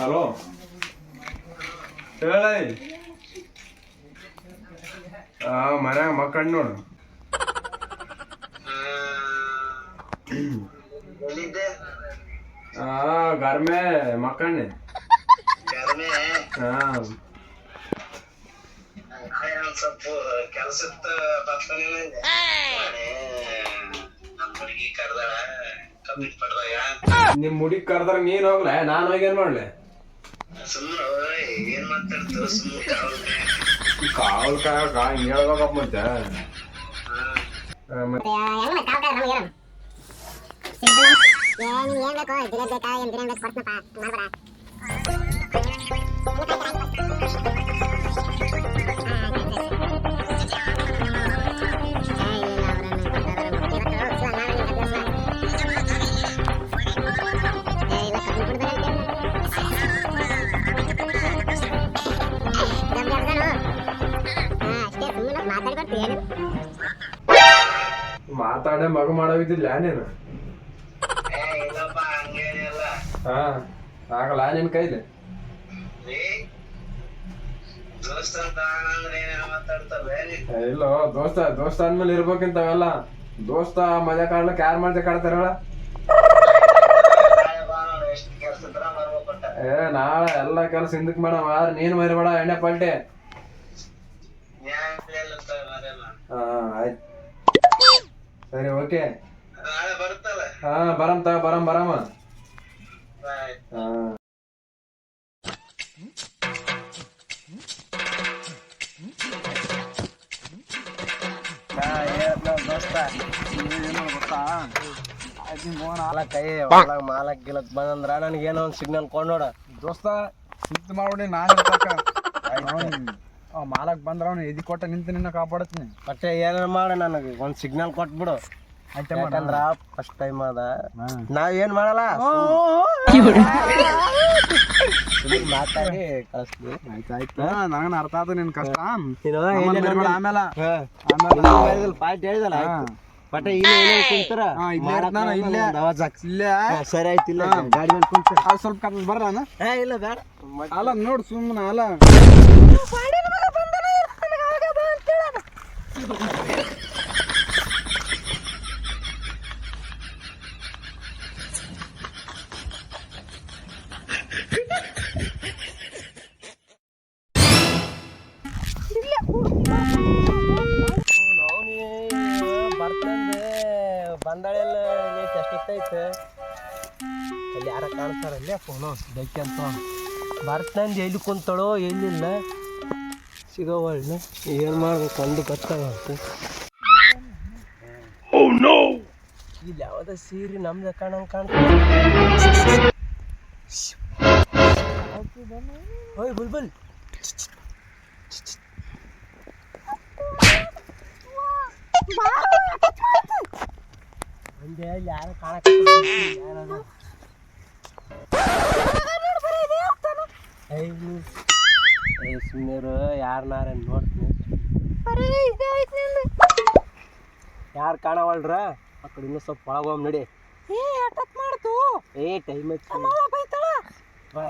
Hello. ಹೇಳ ಆ ಮನ್ಯಾಗ ಮಕ್ಕಳ್ ನೋಡು. ಆ ಗರ್ಮೆ ಮಕ್ಕಣ್ಣೆ ಸ್ವಲ್ಪ ಕೆಲ್ಸದ ಬರ್ತಾನೆ ನಮ್ ಹುಡುಗಿ ಕರ್ದಾಳ ಪಡ್ದಾಗ ನಿಮ್ ಮುಡಿಗ್ ಕರ್ದಾರ ನೀನ್ ಹೋಗ್ಲೆ? ನಾನ್ ಹೋಗಿ ಏನ್ ಮಾಡ್ಲೆ? ಸುಮ್ಮನೆ ಏನ್ ಮಾತಾಡ್ತು ಸುಮ್ಮನೆ ಕಾವಲ್ಗೆ ಕಾವಲ್ ಕಾಯಕ ಹಿಂಗ್ ಹೇಳ್ಬೇಕಪ್ಪ ಮತ್ತೆ. ಏನು ಬೇಕು? ದಿನ ಬೇಕಾ? ಏನ್ ದಿನ ಬೇಕು? ಕೊಡ್ತನಪ್ಪ. ಮಾಡ್ಬೇಡ ಮಾತಾಡೇ ಮಗ ಮಾಡೋದಿಲ್ಲ ನೀನು? ಹಾ ಆಗಲ್ಲ ನಿನ್ ಕೈಲಿ. ಇಲ್ಲೋ ದೋಸ್ತ ದೋಸ್ತ ಅಂದ್ಮೇಲೆ ಇರ್ಬೇಕಿಂತವೆಲ್ಲ. ದೋಸ್ತ ಮಜಾ ಕಾಡ್ಲಕ್ ಯಾರ್ ಮಜಾ ಕಾಡ್ತಾರ ಹೇಳ? ಏ ನಾಳೆ ಎಲ್ಲ ಕೆಲಸ ಹಿಂದಕ್ ಮಾಡವ ಆದ್ರೆ ನೀನ್ ಮರಿಬೇಡ ಎಣ್ಣೆ ಪಲ್ಟೆ. ಸರಿ ಓಕೆ ಹಾ ಆಯ್ತು. ಸರಿ ಓಕೆ. ಬರಮ ಬರುತ್ತಲ್ಲ? ಹಾ. ಬರಮ್ ತ ಬರಮ್ ಬರಮ್ಮ ಬಾಯ್ ಹಾ ಕೈ ಒಳಗ ಮಾಲಕ್ ಗಿಲಕ್ ಬಂದಂದ್ರ ನನಗೆ ಏನೋ ಒಂದು ಸಿಗ್ನಲ್ ಕೊಂಡೋಡ ದೋಸ್ತ ಸಿದ್ಧ ಮಾಡಿ ನಾನು ಮಾಲಕ್ ಬಂದ್ರ ಅವ್ನು ಎದಿ ಕೊಟ್ಟ ನಿಂತು ನಿನ್ನ ಕಾಪಾಡ್ತೀನಿ ಮತ್ತೆ ಏನಾರ ಮಾಡ ನನಗೆ ಒಂದು ಸಿಗ್ನಲ್ ಕೊಟ್ಬಿಡು. ಯಾಕಂದ್ರ ಫಸ್ಟ್ ಟೈಮ್ ಅದ. ನಾವ್ ಏನ್ ಮಾಡಲ್ಲ? ಸುಮ್ನೆ ಮಾತಾಡಿ ಕಳಿಸ್ತೀವಿ ಆಯ್ತಾಯ್ತು. ನನಗನ ಅರ್ಥ ಆತ ನಿನ್ ಕಷ್ಟ. ಆಮೇಲೆ. ಆಮೇಲೆ ಹೇಳಿದಲ್ಲ. ಬಟ್ ಇಲ್ಲಿ ಕುಂತರ. ಇಲ್ಲೇ. ಇಲ್ಲೇ. ಸರಿ ಆಯ್ತು ಇಲ್ಲ ಗಾಡಿ ಮೇಲೆ ಕುಂತ ಅದು ಸ್ವಲ್ಪ ಕತ್ತ ಏ ಇಲ್ಲ ಬೇಡ. ಅಲ್ಲ ನೋಡು ಸುಮ್ಮನೆ ಅಲ್ಲ. ಬಂದಾಳೆಲ್ಲ ನೀಟ್ ಎಷ್ಟೊತ್ತೈತೆ ಅಲ್ಲಿ ಯಾರ ಕಾಣ್ತಾರ ಅಲ್ಲೇ ಫೋನು ಬೆಕ್ಕಿ ಅಂತ ಬರ್ತಂದು ಎಲ್ಲಿ ಕುಂತಾಳೋ ಎಲ್ಲಿಲ್ಲ ಸಿಗೋವಳ್ನ ಏನು ಮಾಡ್ಬೇಕು ಒಂದು ಗೊತ್ತಾಗುತ್ತೆ ಇಲ್ಲಿ ಯಾವುದೋ ಸೀರೆ ನಮ್ದು ಕಾಣಂಗೆ ಕಾಣ್ತಾ ಓಯ್ ಬುಲ್ಬುಲ್ ಒಂದೇ ಇಲ್ಲಿ ಯಾರು ಕಾಣಕ ಯಾರದ ಏ ಸುಮ್ಮನೆ ಯಾರನ್ನಾರ ನೋಡ್ತೀನಿ. ಯಾರು ಕಾಣವಲ್ರ? ಆ ಕಡೆ ಇನ್ನೂ ಸ್ವಲ್ಪ ಒಳಗೆ ಹೋಗ್ ನಡಿ. ಏ ಟೈಮ್ ಬಾ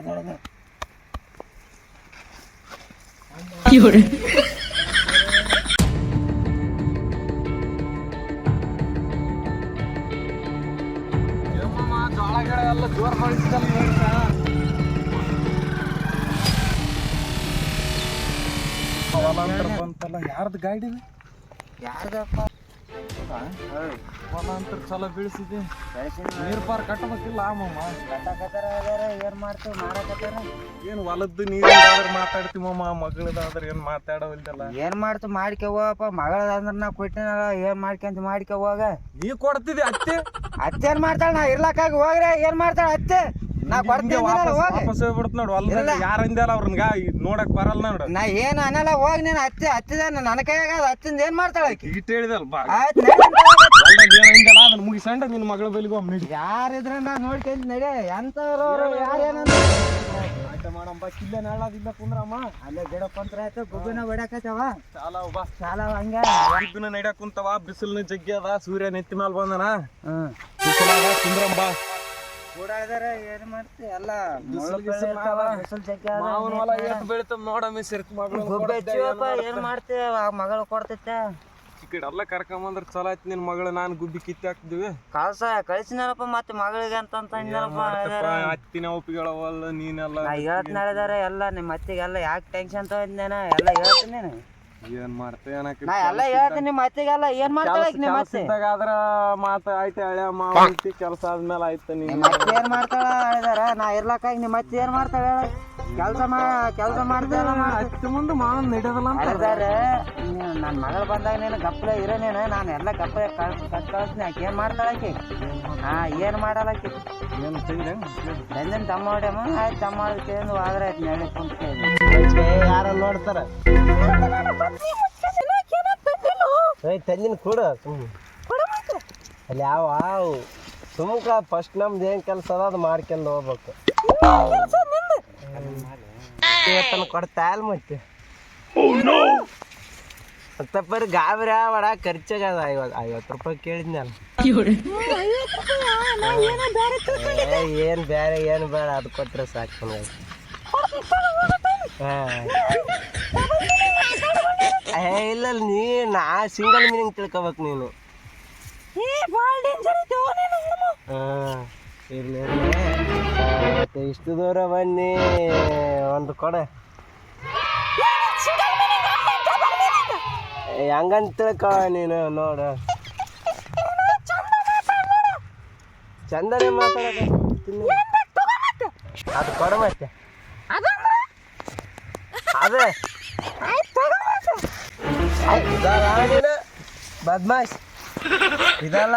ಎಲ್ಲ ಜೋರ್ ಹೊಲಾಂತರ ಬಂತಲ್ಲ ಯಾರ್ದು ಗಾಡಿ ಯಾರ್ದಪ್ಪ? ಹೊಲಾಂತರ ಚಲೋ ಬೀಳಿಸಿದೆ ನೀರ್ ಪಾರ್ ಕಟ್ಟಬೇಕಿಲ್ಲ ಮಾಮ. ಏನ್ ಮಾಡ್ತೀವಿ ಮಾಡಕತ್ತಾರ ಏನ್ ಹೊಲದ್ದು ನೀರ್ ಮಾತಾಡ್ತೀವಿ ಮಾಮ ಮಗಳದಾದ್ರೆ ಏನ್ ಮಾತಾಡೋದಿಲ್ಲ ಏನ್ ಮಾಡ್ತು ಮಾಡ್ಕೋವಪ್ಪ ಮಗಳದಂದ್ರ ನಾ ಕೊಟ್ಟಿನಲ್ಲ ಏನ್ ಮಾಡ್ಕೊಂತ ಮಾಡ್ಕೋವಾಗ ನೀ ಕೊಡ್ತಿದ್ದೆ ಅತ್ತೆ? ಅತ್ತೆ ಏನ್ ಮಾಡ್ತಾಳ ನಾ ಇರ್ಲಾಕಾಗಿ ಹೋಗ್ರೆ ಏನ್ ಮಾಡ್ತಾಳ ಅತ್ತೆ? ನಾ ಕೊಡ್ತೀನಿ ಅಂದಿನಲ್ಲ, ಹೋಗ್. ವಾಪಸ್ ಹೋಗ್ಬಿಡ್ತ ನೋಡು ಹೊಲ್ದಾಗ ಇಲ್ಲ. ಯಾರ ಅಂದ್ಯಾಲ ಅವ್ರನ್ಗ ನೋಡಕ್ ಬರಲ್ಲ ನೋಡು. ನಾ ಏನ್ ಅನ್ನಲ್ಲ ಹೋಗ್ ನೀನ್ ಅತ್ತೆ ಅತ್ತಿದ ನನ್ನ ಕೈಯಾಗ ಅದ ಏನ್ ಮಾಡ್ತಾಳ ಆಕಿ? ಈಟ್ ಹೇಳಿದಲ್ ಬಾ. ಆಯ್ತ್ ನಡಿ. ಅಂತ ಹೋಗು. ಹೊಲ್ದಾಗ ಏನ್ ಅಂದ್ಯಾಲ ಅದನ್ನ ಮುಗಿಸಂಡ ನಿನ್ನ ಮಗಳ ಬಲಿಗೆ ಒಮ್ಮೆ ನಡಿ. ಯಾರಿದ್ರ ನಾ ನಡಿ. ಎಂತವ್ರು ಅವ್ರು ಯಾರ್ ಏನಂತ ಮಾಡಮ್ಮ ಕಿಲ್ಲ ನಾಳದಿಲ್ಲ ಕುಂದ್ರಮ್ಮ. ಅಲ್ಲೇ ಗಿಡ ಪಂತ್ರ ಆಯ್ತು ಹೊಡ್ಯಾಕತ್ತವ. ಸಾಲ ಬಾ. ಸಾಲ ಹಂಗ. ನಡ್ಯಾಕ ಕುಂತವ ಬಿಸಿಲ್ನ ಜಗ್ಗಿ ಅದ ಸೂರ್ಯ ನೆತ್ತಿ ಮ್ಯಾಲ ಬಂದನ. ಹ್ಮ್. ಬಿಸಿಲಾಗ ಕುಂದ್ರಮ್ಮ ಬಾ. ಏನ್ ಮಾಡ್ತಿ? ಎಲ್ಲ. ಬಿಸಿಲು ಜಗ್ಗಿ ಮಾವನ? ಎತ್ ಬೆಳಿತದ ನೋಡಮ್ಮಿ ಸಿರ್ಕ್ ಮಗಳು ಹಚ್ಚಿವಪ್ಪ ಏನ್ ಮಾಡ್ತಿ? ಆ ಮಗಳು ಕೊಡ್ತೈತೆ ಕಡೆ ಎಲ್ಲ ಕರ್ಕೊಂಬಂದ್ರ ಚಲೋ ಆಯ್ತು ನಿನ್ ಮಗಳು ನಾನು ಗುಬ್ಬಿ ಕಿತ್ತಿ ಹಾಕ್ತಿವಿ ಕಳ್ಸ ಕಳಿಸಿನಪ್ಪ ಮತ್ತೆ ಮಗಳಿಗೆ ಅಂತ ಅಂತ ಅತ್ತಿನ ಒಪ್ಪಿಗಳವಲ್ಲ ನೀನೆಲ್ಲ ನಾ ನಡೆದಾರ ಎಲ್ಲ ನಿಮ್ಮ ಅತ್ತಿಗೆಲ್ಲ ಯಾಕೆ ಟೆನ್ಷನ್ ತಗೊಂಡೇನ ಎಲ್ಲ ಹೇಳ್ತೀನಿ ನೀನು. ಏನ್ ಮಾಡ್ತೇವೆ ನಾ ಎಲ್ಲ ಹೇಳ್ತೀನಿ ನಿಮ್ಮ ಅತ್ತಿಗೆಲ್ಲ ಏನ್ ಮಾಡ್ತಾಳೆ ಆಕಿ ನಿಮ್ಮ ಅತ್ತೆ? ಇದ್ದಾಗ ಆದ್ರ ಮಾತ ಆಯ್ತು ಹಳೆ ಮಾವ ಐತಿ ಕೆಲಸ ಆದ್ಮೇಲೆ ಆಯ್ತು ನೀನ್ ನಿಮ್ಮ ಅತ್ತೆ ಏನ್ ಮಾಡ್ತಾಳ ಹೇಳಿದಾರ? ನಾ ಇರ್ಲಕ್ಕಾಗಿ ನಿಮ್ಮ ಅತ್ತೆ ಏನ್ ಮಾಡ್ತಾಳ ಹೇಳ. ಕೆಲಸ ಮಾ ಕೆಲಸ ಮಾಡ್ತಾಳ ಅಷ್ಟು ಮುಂದೆ ಮಾವನ್ ನಡೆಯೋದಲ್ಲ ಅಂತ. ಹೇಳಿದಾರೆ ನನ್ನ ಮಗಳು ಬಂದಾಗ ನೀನು ಗಪ್ಪಲೆ ಇರೋ ನೀನು. ನಾನು ಎಲ್ಲ ಗಪ್ಪಲೆ ಕಟ್ ಕಳಿಸ್ತೀನಿ. ಆಕೆ ಏನ್ ಮಾಡ್ತಾಳ ಆಕಿ? ಹಾ ಏನ್ ಮಾಡಲ್ಲ ಆಕಿ? ಏನ್ ತೆಗಿಲೆ ಬಂದಿನ ತಮ್ಮ ಹೊಡ್ಯಮ್ಮ ಆಯ್ತು ತಮ್ಮ ಹೊಡೆದು ತಿಂದು ಆದ್ರೆ ಆಯ್ತು ನೆಲೆ ಕುಂತ ಯಾರ ನೋಡ್ತಾರ? ಏಯ್ ತಂದಿನ ಕೂಡ. ಅಲ್ಲಿ ಯಾವ ಸುಮ್ಕ ಫಸ್ಟ್ ನಮ್ದು ಏನ್ ಕೆಲಸ ಅದ ಅದು ಮಾಡ್ಕೊಂಡು ಹೋಗ್ಬೇಕು. ಇವತ್ತನ ಕೊಡ್ತಾ ಇಲ್ಲ ಮತ್ತೆ ಮತ್ತಪ್ಪರ್ ಗಾಬರಿ ಅವಡ ಖರ್ಚಾಗದ ಐವತ್ತು ಐವತ್ತು ರೂಪಾಯಿ ಕೇಳಿದ್ನಲ್ಲ ಏನು ಬೇರೆ ಏನ್ ಬೇಡ ಅದು ಕೊಟ್ರೆ ಸಾಕು ಹಾ. ಏ ಇಲ್ಲ ನೀ ನಾ ಸಿಂಗಲ್ ಮೀನಿಂಗ್ ತಿಳ್ಕೊಬೇಕು ನೀನು. ಹಾ ಇರ್ಲಿ ಇರ್ಲಿ. ಮತ್ತೆ ಇಷ್ಟು ದೂರ ಬನ್ನಿ ಒಂದು ಕೊಡೆ. ಹೆಂಗಂತ ತಿಳ್ಕ ತಿಳ್ಕೊ ನೀನು ನೋಡು. ಚಂದನೆ ಮಾತಾಡಕ ಅದು ಕೊಡ ಮತ್ತೆ. ಅದೇ. ಬದ್ಮಾಶ್. ಇದಲ್ಲ.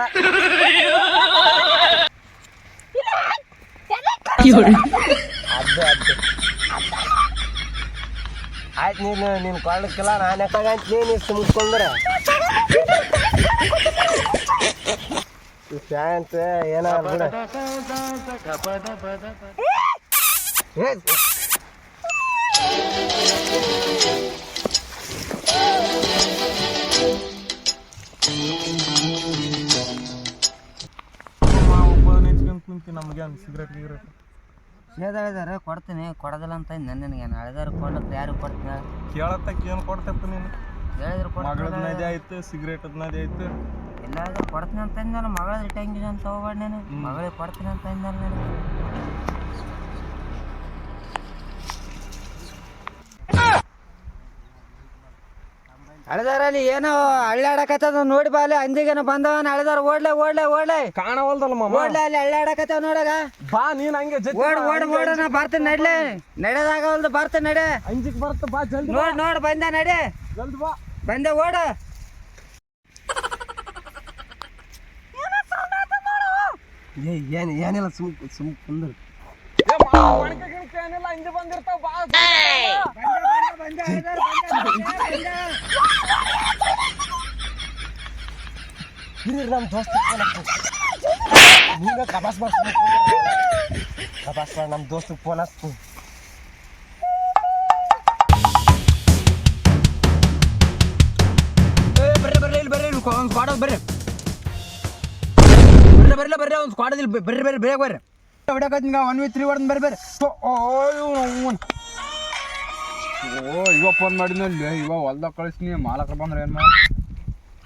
ಆಯ್ತು ನೀನು ನೀನು ಕೊಳ್ಳಕ್ಕಿಲ್ಲ ನಾನು ಯಾಕಾಗಂತ ನೀನು ಸುಮ್ಕೊಂಡ್ರೆ ಶಾಂತ ಏನೋ ಬಿಡ. ಏ, ಕುಂತಿ ನಮಗೆ ಸಿಗರೇಟ್ ಗಿಗರೇಟ್ ಹೇಳಿದಾರೆ ಕೊಡ್ತೀನಿ ಕೊಡೋದಿಲ್ಲ ಅಂತ ಇದ್ದೆ ನನಗೆ ಹೇಳಿದಾರೆ ಕೊಡ್ಲಕ್ಕೆ ಯಾರು ಕೊಡ್ತೀನಿ? ಕೇಳತ್ತಕ್ಕೆ ಏನು ಕೊಡ್ತಪ್ಪ ನೀನು? ಹೇಳಿದ್ರು ಮಗಳದ ಕೊಡ್ತೀನಿ ನದಿ ಆಯ್ತು ಸಿಗರೇಟ್ ನದಿ ಆಯ್ತು. ಎಲ್ಲಾದ್ರೂ ಕೊಡ್ತೀನಿ ಅಂತ ಇದ್ನಲ್ಲ ಮಗಳ ಟೆನ್ಷನ್ ತಗೋಬೇಡ ನೀನು. ಮಗಳಿಗೆ ಕೊಡ್ತೀನಿ ಅಂತ ಇದ್ನಲ್ಲ ನೀನು. ಅಳದಾರಲ್ಲಿ ಏನೋ ಅಳ್ಳಾಡಕತ್ತದ ನೋಡಿ ಬಾ ಅಲ್ಲಿ ಅಂದಿಗೇನ ಬಂದವನ ಅಳದಾರ ಓಡ್ಲೆ ಓಡ್ಲೆ ಓಡ್ಲೆ. ಕಾಣವಲ್ದಲ್ಲ ಮಾಮ. ಓಡ್ಲೆ ಅಲ್ಲಿ ಅಳ್ಳಾಡಕತ್ತವ ನೋಡಗ. ಬಾ ನೀನ್ ಹಂಗೆ ಜೊತೆ ಓಡ್ ಓಡ್ ಓಡ ನಾ ಬರ್ತೀನಿ ನಡ್ಲೆ. ನಡೆದಾಗವಲ್ದು ಬರ್ತ ನಡೆ. ಅಂಜಿಕ್ ಬರ್ತ ಬಾ ಜಲ್ದಿ ನೋಡ್ ನೋಡ್ ಬಂದ ನಡೆ. ಜಲ್ದಿ ಬಾ. ಬಂದೆ ಓಡ. ಏ ಏನ್ ಏನಿಲ್ಲ ಸುಮ್ ಸುಮ್ ಕುಂದ್ರ. ಏನಿಲ್ಲ ಹಿಂದೆ ಬಂದಿರ್ತಾವ ಬಾ ನಮ್ಮ ದೋಸ್ತ ನೀಗ ಕಬಾಸ್ ಬಾಸ್ ಕಬಾಸ್ ನಮ್ಮ ದೋಸ್ತಗೆ ಫೋನ್ ಹಚ್ತು ಬರ್ರಿ ಬರ್ರಿ ಇಲ್ಲಿ ಬರ್ರಿ ಒಂದು ಸ್ಕ್ವಾಡ್ ಬರ್ರಿ ಬರ್ರಿ ಬರ್ರಿ ಬರ್ರಿ ಒಂದು ಸ್ಕ್ವಾಡ್ ಇಲ್ಲಿ ಬರ್ರಿ ಬರ್ರಿ ಬೇಗ ಬರ್ರಿ ಹೊಡ್ಯಾಕತ್ತೀಗ ಒನ್ ವಿ ತ್ರೀ ಹೊಡೆದ್ ಬರ್ರಿ ಬರ್ರಿ ಓ. ಓ ಇವ ಫೋನ್ ಮಾಡಿದ್ನಲ್ಲಿ ಇವ ಹೊಲ್ದಾಗ ಕಳಿಸ್ನಿ ಮಾಲಕ ಬಂದ್ರೆ ಏನ್ ಮಾಡ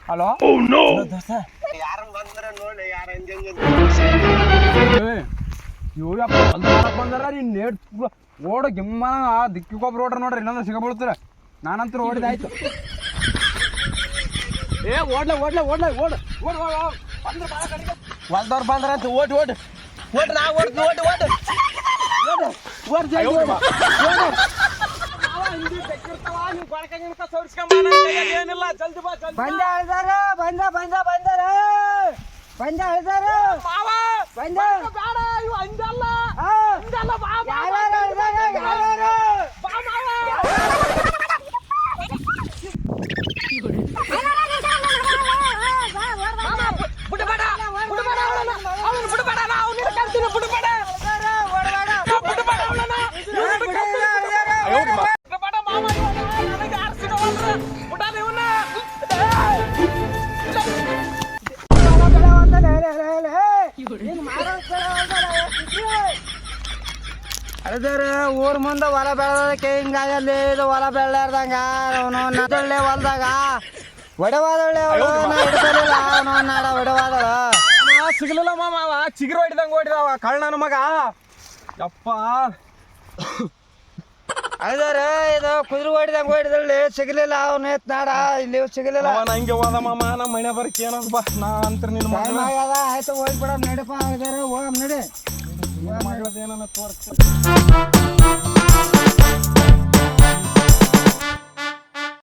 ಹಲೋ ದೋಸ್ತ. ಇವ್ಯಪ್ಪ ಹೊಲ್ದಾಗ ಬಂದಾರ? ನೀನು ನೇಡ್ ಓಡ ಗಿಮ್ಮನ ಆ ದಿಕ್ಕಿಗೊಬ್ರು ಓಡ್ರ ನೋಡ್ರಿ ಇನ್ನೊಂದು ಸಿಗಬೀಳ್ತೀರ ನಾನಂತೂ ಓಡಿದಾಯ್ತು ಏ ಓಡ್ಲ ಓಡ್ಲ ಓಡ್ಲ ಓಡ್ ಓಡ್ ಓಡ್ ಓಡ್. ಹೊಲ್ದವ್ರು ಬಂದ್ರ ಅಂತ ಓಟ್ ಓಟ್ ಓಟ್ ನಾ ಓಡ್ ಓಟ್ ಓಟ್ ಓಟ್ ಓಡ್ ಓಟ್. ಏನಿಲ್ಲ ಜಲ್ದಿ ಬಾ ಜಲ್ದಿ ಬಂದ ಅಳ್ದಾರ ಬಂದ ಬಂದ ಬಂದಾರ. ಬಂದ ಅಳ್ದಾರ. ಬಂದ. ಇವ ಯಾರ್ಯಾರು ಅದ್ರ ಊರ್ ಮುಂದೆ ಹೊಲ ಬೆಳೆದಕ್ಕೆ ಹಿಂಗಾಗಲ್ಲಿ ಇದು ಹೊಲ ಬೆಳ್ಳಾರ್ದಂಗ ಅವನು ನದಳ್ಳೆ ಹೊಲ್ದಾಗ. ಒಡವಾದಳೆ ಹಿಡ್ಸಲಿಲ್ಲ ಅವನು ನಾಡ ಒಡವಾದಳು ಸಿಗ್ಲಿಲ್ಲ ಮಾಮ ಅವ ಚಿಗುರು ಹೊಡಿದಂಗ ಹೊಡಿದವ ಕಳ್ಳನ ಮಗ. ಯಪ್ಪ. ಅದರ ಇದು ಕುದುರೆ ಹೊಡಿದಂಗ ಹೊಡಿದಳ್ಳಿ ಸಿಗ್ಲಿಲ್ಲ ಅವನು ಎತ್ ನಾಡ ಇಲ್ಲಿ ಸಿಗ್ಲಿಲ್ಲ. ಅವ ಹಂಗೆ ಹೋದ ಮಾಮ ನಮ್ಮ ಮನೆ ಬರಕ್ಕೆ ಏನಂತ ಬಾ ನಾ ಅಂತ ನಿನ್ನ ಮಗ ಆಯ್ತು ಹೋಗ್ಬಿಡ ನಡಿಪ ಅದರ ಹೋಗಮ್ ನಡಿ. uma grandena na porta.